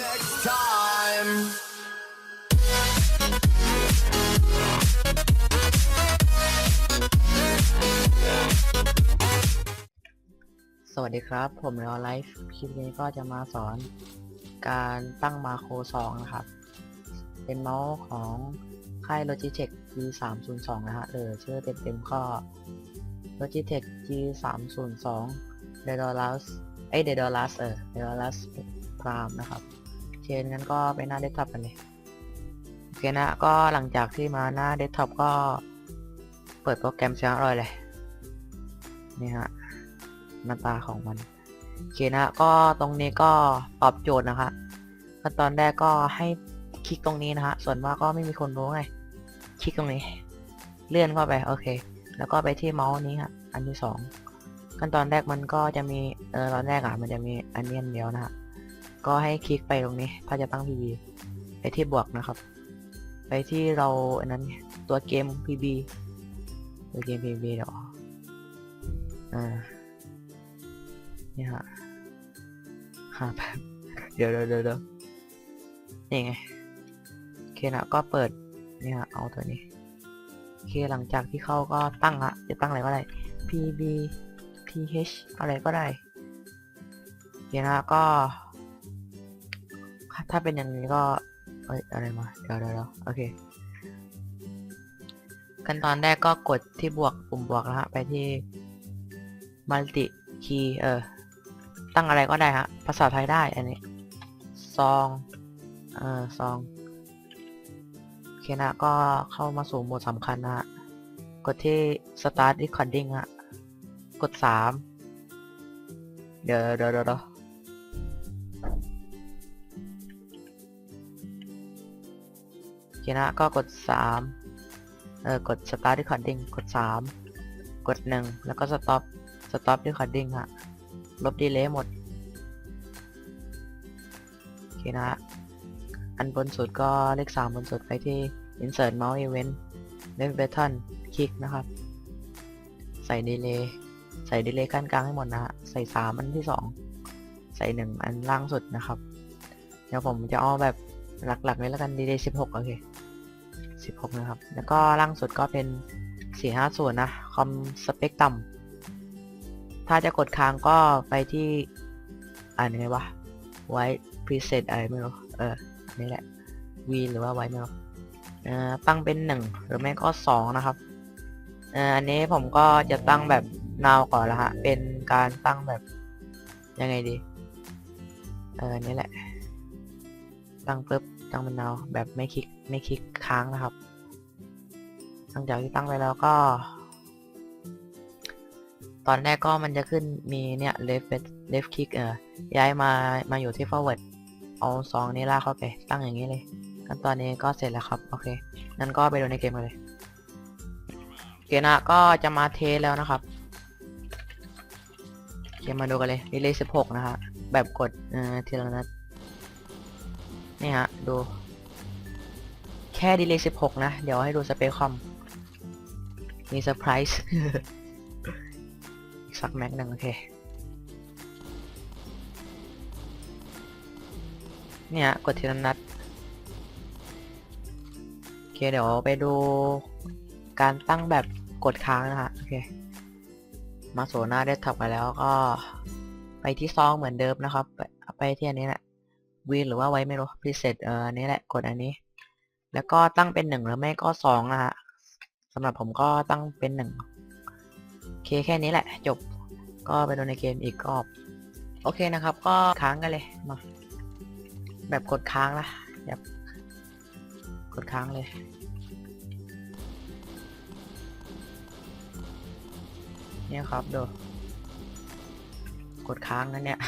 next time. สวัสดีครับ ผมรอไลฟ์คลิปนี้ก็จะมาสอนการตั้งมาโคร2นะครับ เป็นเมาส์ของค่าย Logitech G302 นะฮะเออชื่อเต็มๆก็ Logitech G302 Daedalus เอ้ย Daedalus เออ ตามนะครับโอเคงั้นก็ไปหน้าเดสก์ท็อปกันเลยโอเคนะก็หลังจากที่มาหน้าเดสก์ท็อปก็เปิดโปรแกรมเสียงอร่อยเลยนี่ฮะหน้าตาของมันโอเคนะก็ตรงนี้ก็ตอบโจทย์นะคะขั้นตอนแรกก็ให้คลิกตรงนี้นะฮะส่วนมากก็ไม่มีคนรู้ไงคลิกตรงนี้ เลื่อนเข้าไปโอเค แล้วก็ไปที่เมาส์นี้ฮะอันที่สองขั้นตอนแรกมันก็จะมีเออตอนแรกอะมันจะมีอันนี้อันเดียวนะฮะ ก็ให้คลิกไปตรงนี้ ถ้าจะตั้ง PB ไปที่บวกนะครับ ไปที่เราอันนั้นตัวเกม PB ตัวเกม PB เดี๋ยวอ่านี่ฮะหาแป๊บเดี๋ยวเดี๋ยวเดี๋ยวเดี๋ยวนี่ไงโอเคนะก็เปิดนี่ฮะเอาตัวนี้โอเคหลังจากที่เข้าก็ตั้งละจะตั้งอะไรก็ได้ pb ph อะไรก็ได้โอเคนะก็ ถ้าเป็นอย่างนี้ก็เอ้ยอะไรมาเดี๋ยวเดี๋ยวเดี๋ยวโอเค ขั้นตอนแรกก็กดที่บวกปุ่มบวกนะฮะไปที่ multi key เออ ตั้งอะไรก็ได้ฮะ ภาษาไทยได้อันนี้ซองเออซองโอเคนะก็เข้ามาสู่โหมดสำคัญนะฮะ กดที่ start recording ฮะ กดสามเดี๋ยวเดี๋ยวเดี๋ยว นะก็กดสามเออกด start recording กดสามกดหนึ่งแล้วก็ stop stop recording ฮะ ลบดีเลย์หมด โอเคนะฮะอันบนสุดก็เลข 3 บนสุดไปที่ insert mouse event left button คลิกนะครับ ใส่ดีเลย์ใส่ดีเลย์ขั้นกลางให้หมดนะฮะ ใส่ 3 อันที่ 2 ใส่ 1 อันล่างสุดนะครับ เดี๋ยวผมจะเอาแบบหลักๆเลยแล้วกันดีเลย์16 โอเค 16 นะครับ แล้วก็ล่างสุดก็เป็น 450 นะ คอมสเปคต่ำถ้าจะกดค้างก็ไปที่อ่านยังไงวะไว้ preset อะไรไม่รู้ เอออันนี้แหละ v หรือว่าไว้ไม่รู้เอ่อตั้งเป็นหนึ่งหรือไม่ก็สองนะครับเอ่ออันนี้ผมก็จะตั้งแบบ now ก่อนละฮะ เป็นการตั้งแบบ ยังไงดี เอออันนี้แหละ ตั้งปุ๊บ ตั้งเป็น now แบบไม่คลิกไม่คลิกค้างนะครับหลังจากที่ตั้งไปแล้วก็ ตอนแรกก็มันจะขึ้นมีเนี่ย left left click เออย้ายมามาอยู่ที่ forward เอาซองนี้ลากเข้าไป ตั้งอย่างนี้เลยขั้นตอนนี้ก็เสร็จแล้วครับโอเคงั้นก็ไปดูในเกมกันเลยโอเคนะก็จะมาเทสแล้วนะครับเคมมาดูกันเลยดีเลย16นะฮะแบบกดเอ่อทีละนัด นี่ฮะ ดู แค่ดีเลย16นะ เดี๋ยวให้ดูสเปคคอม มีเซอร์ไพรส์สักแม็กหนึ่งโอเค เนี่ยกดทีละนัด โอเค เดี๋ยวไปดูการตั้งแบบกดค้างนะฮะ โอเค มาโซน้าได้ถับไปแล้วก็ไปที่ซองเหมือนเดิมนะครับ ไปไปที่อันนี้แหละ วีหรือว่าไว้ไม่รู้ preset เอออันนี้แหละกดอันนี้ แล้วก็ตั้งเป็นหนึ่งหรือไม่ก็สองนะฮะสำหรับผมก็ตั้งเป็นหนึ่งโอเคแค่นี้แหละ จบก็ไปดูในเกมอีกรอบโอเคนะครับ ก็ค้างกันเลยมาแบบกดค้างละแบบกดค้างเลยเนี่ยครับดูกดค้างนะเนี่ย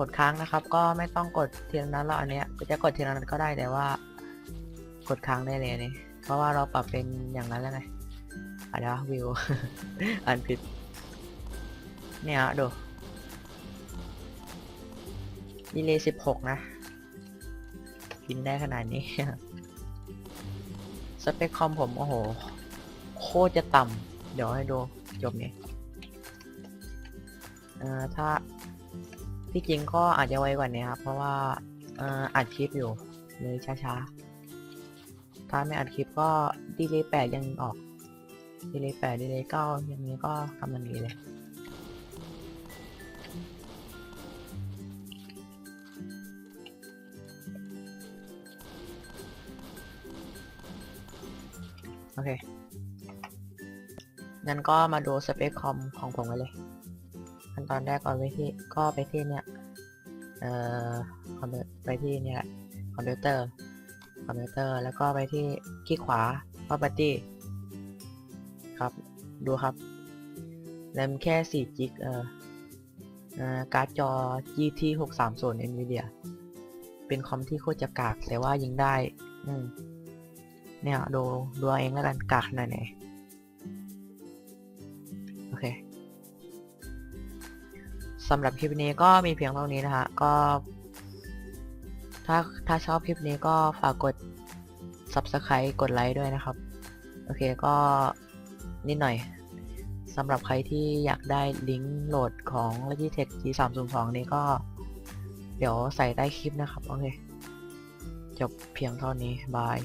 กดค้างนะครับ ก็ไม่ต้องกดทีละนั้นแล้วอันเนี้ยจะกดทีละนั้นก็ได้แต่ว่า กดค้างได้เลยนี่เพราะว่าเราปรับเป็นอย่างนั้นแล้วไงอะไรวะวิวอันผิดเนี่ยดูดีเลยสิบหกนะ กินได้ขนาดนี้ สเปคคอมผม โอ้โห โคตรจะต่ำเดี๋ยวให้ดู จบนี้เอ่อถ้า ที่จริงก็อาจจะไวกว่านี้ครับ เพราะว่าเอ่ออัดคลิปอยู่เลยช้าๆ ถ้าไม่อัดคลิปก็ดีเลย์แปดยังออกดีเลย์แปดดีเลย์เก้าอย่างนี้ก็กำลังดีเลยโอเค งั้นก็มาดูสเปคคอมของผมกันเลย ขั้นตอนแรกก็ไปที่ก็ไปที่เนี่ยเอ่อคอมพิวไปที่เนี่ยคอมพิวเตอร์คอมพิวเตอร์แล้วก็ไปที่คลิกขวา property ครับดูครับแรมแค่4จิกเอ่อเอ่อการ์ดจอ GT 630 NVIDIA เป็นคอมที่โคตรจะกากแต่ว่ายิงได้ อืมเนี่ยดูดูเอาเองแล้วกันกากขนาดไหน สำหรับคลิปนี้ก็มีเพียงเท่านี้นะฮะก็ ถ้าถ้าชอบคลิปนี้ก็ฝากกด subscribe กดไลค์ด้วยนะครับ โอเคก็นิดหน่อยสำหรับใครที่อยากได้ลิงก์โหลดของ Logitech G302 นี้ก็ เดี๋ยวใส่ใต้คลิปนะครับ โอเค จบเพียงเท่านี้ บาย